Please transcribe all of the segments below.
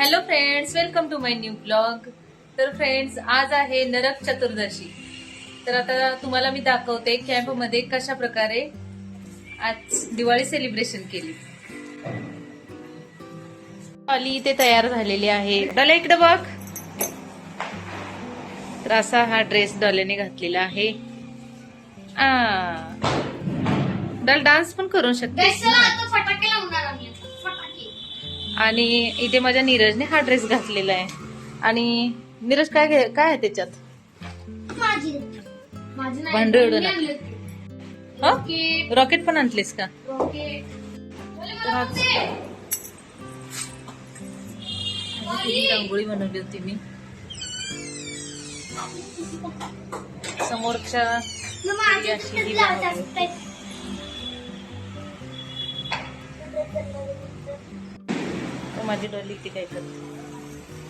Hello friends welcome to my new blog तर friends आज आहे नरक चतुर्दशी. तर आता तुम्हाला मी दाखवते कॅम्पमध्ये कशा प्रकारे आज दिवाळी सेलिब्रेशन केली. अली इथे तयार झालेली आहे. डॉले इकडे बघ. तर असा हा ड्रेस डॉलेने घातलेला आहे. आ. डॉल डान्स पण करू शकते आणि इथे माझ्या नीरजने हा ड्रेस घातलेला आहे. आणि नीरज काय घे- काय आहे त्याच्यात? भांडं. हं? रॉकेट पण आणलीस का? रांगोळी बनवली होती मी. समोरच्या माझी डॉली ती काय करते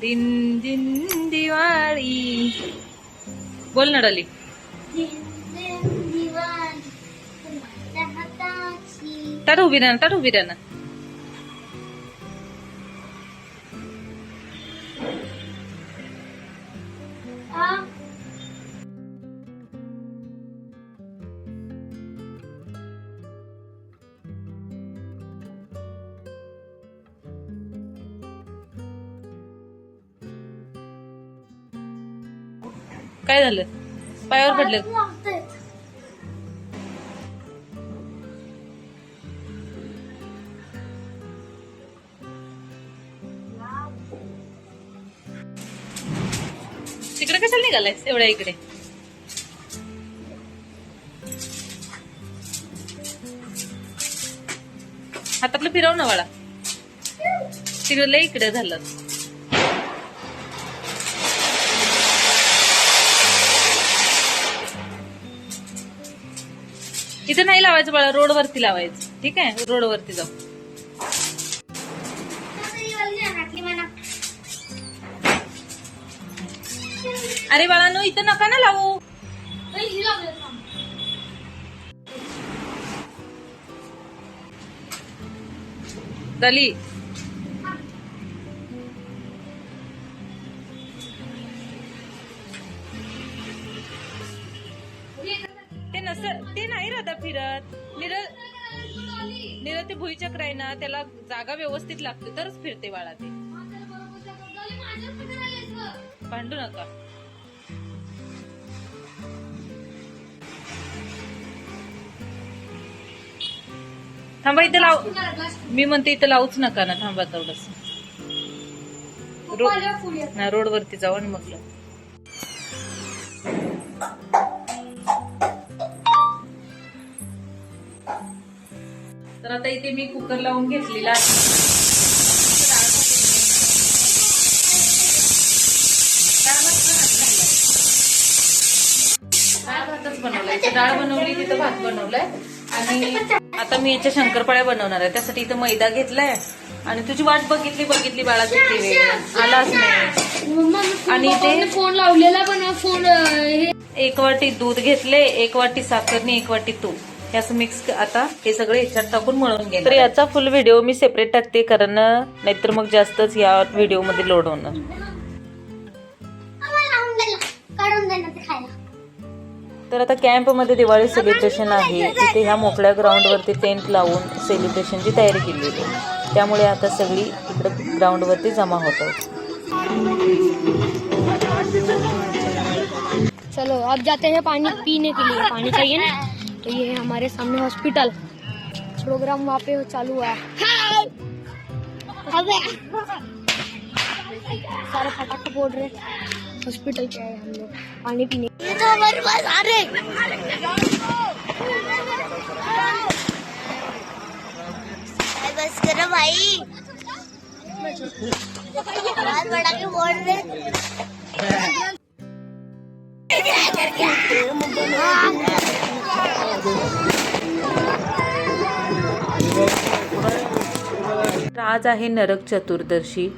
दिन दिन दिवाळी. बोल ना डॉली. ताट उभी राहा ताट उभी राहा काय झालं? पायावर पडलं. तिकडे कशाला निघालाय एवढ्या इकडे. हातातलं फिरव ना वाळा तिकडे इकडे झालं. इथं नाही लावायचं बाळा रोडवरती लावायचं. ठीक आहे? रोडवरती जाऊ. अरे बाळा नाही अरे बाळानो इथं नका ना लावू. दली ते आहे ना त्याला जागा व्यवस्थित लागते तरच फिरते बाळा ते. भांडू नका. थांबा इथं लाव. मी म्हणते इथं लावूच नका ना थांबा तेवढंच. रो- ना रोडवरती जाऊ आणि मग लावू. तर आता इथे मी कुकर लावून घेतलेला आहे. डाळ बनवलाय. बनवली तिथं भात बनवलाय. आणि आता मी याच्या शंकरपाळ्या बनवणार आहे. त्यासाठी इथं मैदा घेतलाय. आणि तुझी वाट बघितली बघितली बाळा किती आलाच नाही आणि ते- फोन लावलेला पण फोन एक वाटी दूध घेतले एक वाटी साखर आणि एक वाटी तूप. हे असं मिक्स आता हे सगळं ह्याच्यात टाकून मळून घे तर याचा फुल व्हिडिओ मी सेपरेट टाकते कारण नाहीतर मग जास्तच या व्हिडिओमध्ये लोड होणार. तर आता कॅम्पमध्ये दिवाळी सेलिब्रेशन आहे. इथे ह्या मोकळ्या ग्राउंड वरती टेंट लावून सेलिब्रेशनची तयारी केलेली आहे. त्यामुळे आता सगळी इकडे ग्राउंड वरती जमा होतात चलो अब जाते हैं पानी पीने के लिए. पानी चाहिए ना? तो ये है हमारे सामने हॉस्पिटल प्रोग्राम वहाँ पे चालू हुआ है। सारे फटाखे फोड़ रहे हॉस्पिटल के आए हम लोग। पानी पीने। तो हमारे पास आ रहे बस करो भाई। बहुत बड़ा के बोल रहे तर आज आहे नरक चतुर्दशी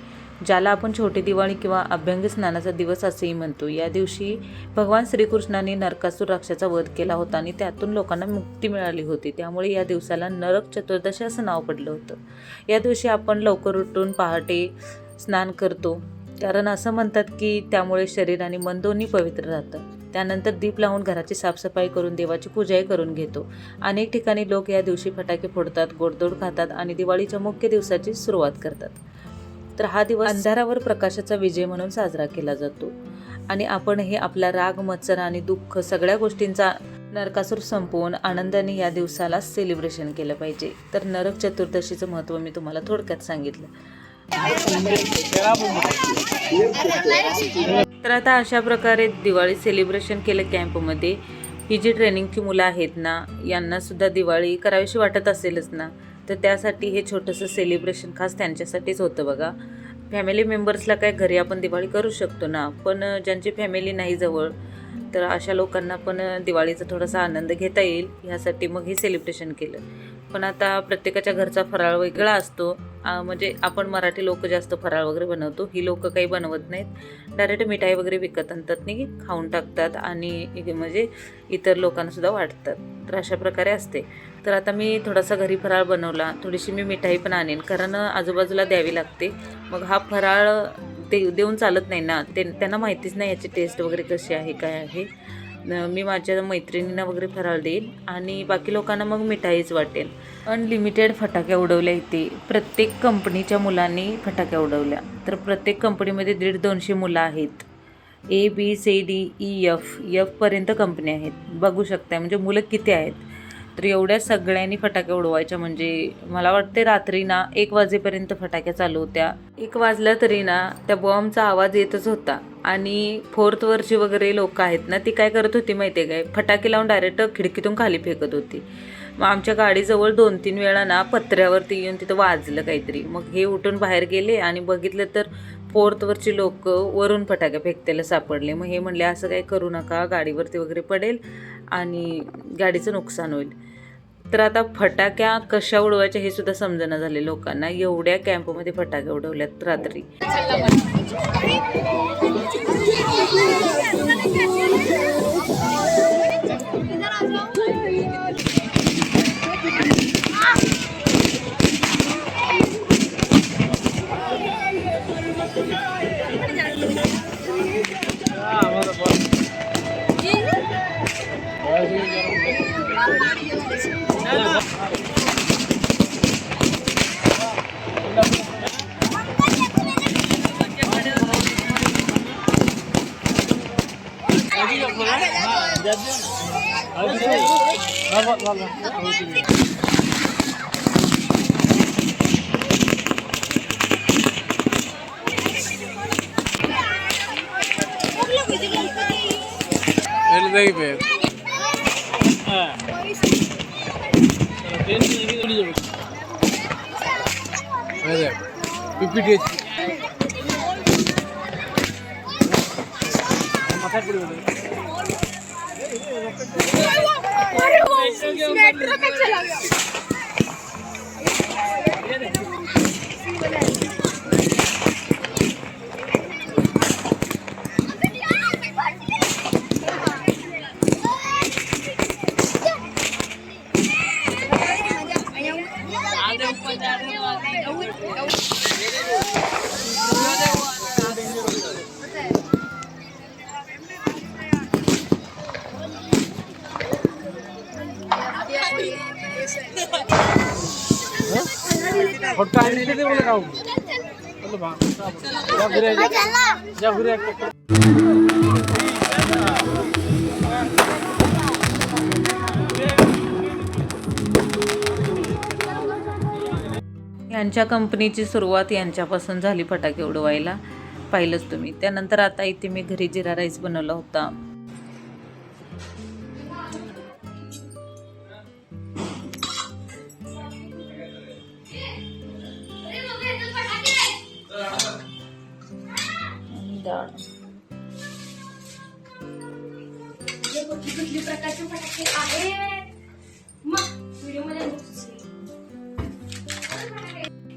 ज्याला आपण छोटी दिवाळी किंवा अभ्यंग स्नानाचा दिवस असेही म्हणतो. या दिवशी भगवान श्रीकृष्णाने नरकासूर राक्षाचा वध केला होता आणि त्यातून लोकांना मुक्ती मिळाली होती. त्यामुळे या दिवसाला नरक चतुर्दशी असं नाव पडलं होतं. या दिवशी आपण लवकर उठून पहाटे स्नान करतो. कारण असं म्हणतात की त्यामुळे शरीर आणि मन दोन्ही पवित्र राहतं. त्यानंतर दीप लावून घराची साफसफाई करून देवाची पूजाही करून घेतो. अनेक ठिकाणी लोक या दिवशी फटाके फोडतात गोडदोड खातात आणि दिवाळीच्या मुख्य दिवसाची सुरुवात करतात. तर हा दिवस अंधारावर प्रकाशाचा विजय म्हणून साजरा केला जातो. आणि आपण हे आपला राग मत्सर आणि दुःख सगळ्या गोष्टींचा नरकासूर संपवून आनंदाने या दिवसाला सेलिब्रेशन केलं पाहिजे. तर नरक चतुर्दशीचं महत्त्व मी तुम्हाला थोडक्यात सांगितलं. तर आता अशा प्रकारे दिवाळी सेलिब्रेशन केलं कॅम्पमध्ये ही जी ट्रेनिंगची मुलं आहेत ना यांनासुद्धा दिवाळी करावीशी वाटत असेलच ना. तर त्यासाठी हे छोटंसं सेलिब्रेशन खास त्यांच्यासाठीच होतं बघा. फॅमिली मेंबर्सला काय घरी आपण दिवाळी करू शकतो ना पण ज्यांची फॅमिली नाही जवळ तर अशा लोकांना पण दिवाळीचा थोडासा आनंद घेता येईल ह्यासाठी मग हे सेलिब्रेशन केलं. पण आता प्रत्येकाच्या घरचा फराळ वेगळा असतो. म्हणजे आपण मराठी लोक जास्त फराळ वगैरे बनवतो. ही लोक काही बनवत नाहीत. डायरेक्ट मिठाई वगैरे विकत आणतात नाही खाऊन टाकतात आणि म्हणजे इतर लोकांनासुद्धा वाटतात. तर अशा प्रकारे असते. तर आता मी थोडासा घरी फराळ बनवला. थोडीशी मी मिठाई पण आणेन. कारण आजूबाजूला द्यावी लागते. मग हा फराळ ते देऊन चालत नाही ना. ते त्यांना माहितीच नाही याची टेस्ट वगैरे कशी आहे काय आहे. मी माझ्या मैत्रिणींना वगैरे फराळ देईन आणि बाकी लोकांना मग मिठाईच वाटेल. अनलिमिटेड फटाक्या उडवल्या इथे. प्रत्येक कंपनीच्या मुलांनी फटाक्या उडवल्या. तर प्रत्येक कंपनीमध्ये दीड दोनशे मुलं आहेत. A B C D E F एफपर्यंत company आहेत. बघू शकताय. म्हणजे मुलं किती आहेत? तर एवढ्या सगळ्यांनी फटाक्या उडवायच्या. म्हणजे मला वाटते रात्री ना एक वाजेपर्यंत फटाक्या चालू होत्या. एक वाजल्या तरी ना त्या बॉम्बचा आवाज येतच होता. आणि फोर्थ वरची वगैरे लोक आहेत ना ती काय करत होती माहिती आहे काय? फटाके लावून डायरेक्ट खिडकीतून खाली फेकत होती. मग आमच्या गाडीजवळ दोन तीन वेळा ना पत्र्यावरती येऊन तिथं वाजलं काहीतरी. मग हे उठून बाहेर गेले आणि बघितलं तर फोर्थवरची लोक वरून फटाके फेकतेला सापडले. मग हे म्हणले असं काही करू नका गाडीवरती वगैरे पडेल आणि गाडीचं नुकसान होईल. तर आता फटाक्या कशा उडवायच्या हे सुद्धा समजणं झाले लोकांना. एवढ्या कॅम्पमध्ये फटाक्या उडवल्यात रात्री. Little David. পিপিটি ফটো यांच्या कंपनीची सुरुवात यांच्यापासून झाली फटाके उडवायला. पाहिलंच तुम्ही. त्यानंतर आता इथे मी घरी जिरा राईस बनवला होता. डाळ कुठली प्रकारचे फटाके आहेत? मग व्हिडिओमध्ये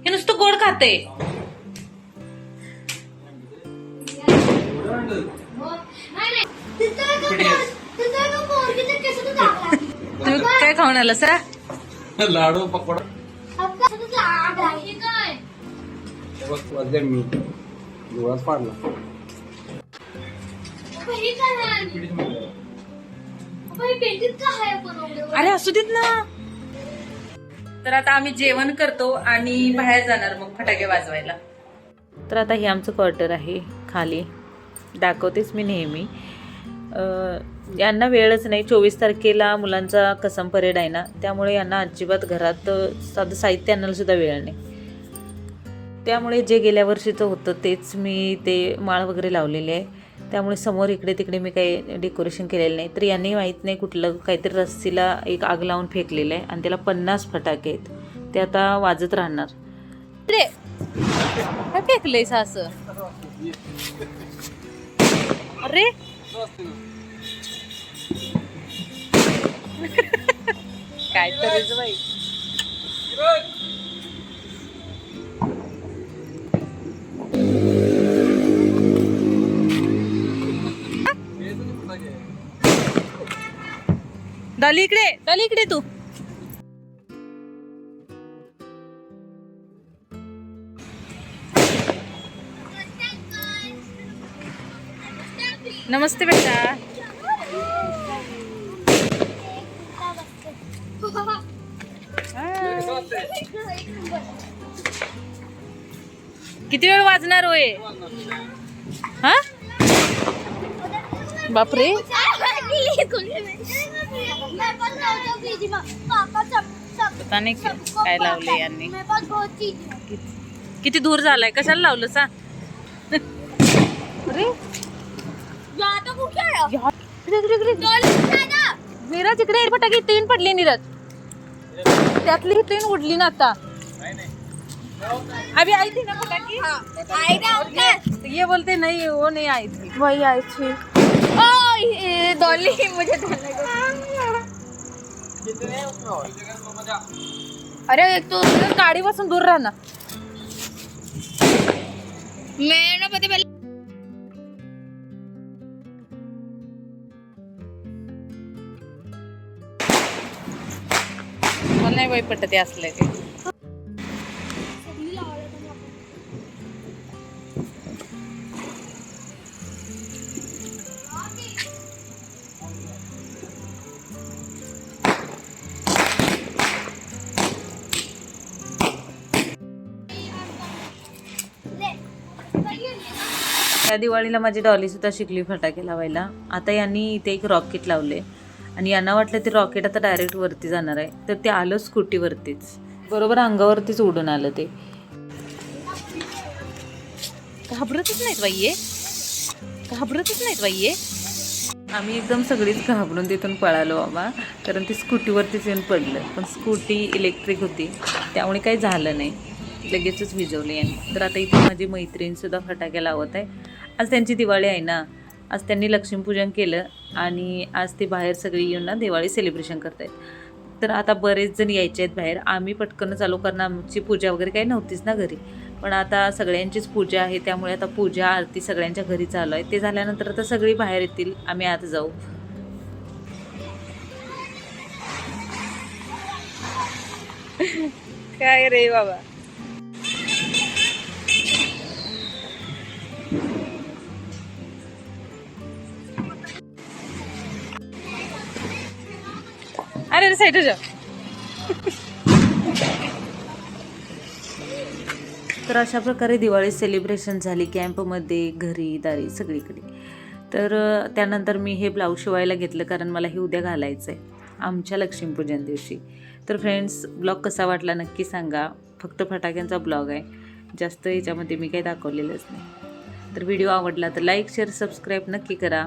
हे नुसतं गोड खाते. तुम्ही काय खाऊन आला सर लाडू पकोडा. वाजले मी दिवस पाडला. अरे असू देत ना. तर आता आम्ही जेवण करतो आणि बाहेर जाणार मग फटाके वाजवायला. तर आता हे आमचं क्वार्टर आहे खाली. दाखवतेच मी नेहमी. यांना वेळच नाही. चोवीस तारखेला मुलांचा कसम परेड आहे ना त्यामुळे यांना अजिबात घरात साधं साहित्य आणायला सुद्धा वेळ नाही. त्यामुळे जे गेल्या वर्षीचं होतं तेच मी ते माळ वगैरे लावलेले आहे. त्यामुळे समोर इकडे तिकडे मी काही डेकोरेशन केलेलं नाही. तर यांनी माहीत नाही कुठलं काहीतरी रस्सीला एक आग लावून फेकलेलं आहे आणि त्याला पन्नास फटाके आहेत. ते आता वाजत राहणार. रे काय फेकलंयस असं? अरे. काय तरीच बाई डॉली इकडे डॉली इकडे तू. नमस्ते बेटा. किती वेळ वाजणार होय? हा? बापरे. पता नाही काय लावले यांनी. किती दूर झालाय? कशाला लावलं सा अरे। नीरज इकडे फटाके तीन पडली नीरज त्यातली तीन उडली ना आता. अभी आई थी ना फटाकी? ये, ये बोलते नहीं वो नहीं आई थी. वही आई थी। ओ डॉली मुझे डालने को अरे एक तो गाडी पासून दूर राहा ना. मैं ना पता पहले मला नाही बाई पटत ते असलं ते त्या दिवाळीला माझी डॉलीसुद्धा शिकली फटाके लावायला. आता यांनी इथे एक रॉकेट लावले. आणि यांना वाटलं ते रॉकेट आता डायरेक्ट वरती जाणार आहे. तर ते आलं स्कूटीवरतीच. बरोबर अंगावरतीच उडून आलं ते. घाबरतच नाहीत बाई घाबरतच नाहीत बाई आम्ही एकदम सगळीच घाबरून तिथून पळालो बाबा. कारण ती स्कूटीवरतीच येऊन पडलं. पण स्कूटी इलेक्ट्रिक होती. त्यामुळे काही झालं नाही. लगेचच विजवले यांनी. तर आता इथे माझी मैत्रीणसुद्धा फटाके लावत आहे. आज त्यांची दिवाळी आहे ना आज त्यांनी लक्ष्मीपूजन केलं आणि आज ते बाहेर सगळी येऊन ना दिवाळी सेलिब्रेशन करत आहेत तर आता बरेच जण यायचे आहेत बाहेर. आम्ही पटकन चालू करणं आमची पूजा वगैरे काही नव्हतीच ना घरी. पण आता सगळ्यांचीच पूजा आहे त्यामुळे आता पूजा आरती सगळ्यांच्या घरी चालू आहे. ते झाल्यानंतर आता सगळी बाहेर येतील. आम्ही आता जाऊ. काय रे बाबा? अरे अरे साईड जा. तर अशा प्रकारे दिवाळी सेलिब्रेशन झाली कॅम्पमध्ये घरी दारी सगळीकडे. तर त्यानंतर मी हे ब्लाऊज शिवायला घेतलं कारण मला हे उद्या घालायचं आहे आमच्या लक्ष्मीपूजन दिवशी. तर फ्रेंड्स ब्लॉग कसा वाटला नक्की सांगा. फक्त फटाक्यांचा ब्लॉग आहे. जास्त याच्यामध्ये मी काही दाखवलेलंच नाही. तर व्हिडिओ आवडला तर लाईक शेअर सबस्क्राईब नक्की करा.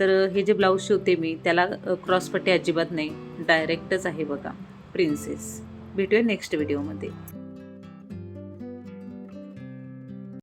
तर हे जे ब्लाऊज शिवते मी त्याला क्रॉसपट्टी अजिबात नाही. डायरेक्टच आहे बघा. प्रिन्सेस भेटूया नेक्स्ट व्हिडिओमध्ये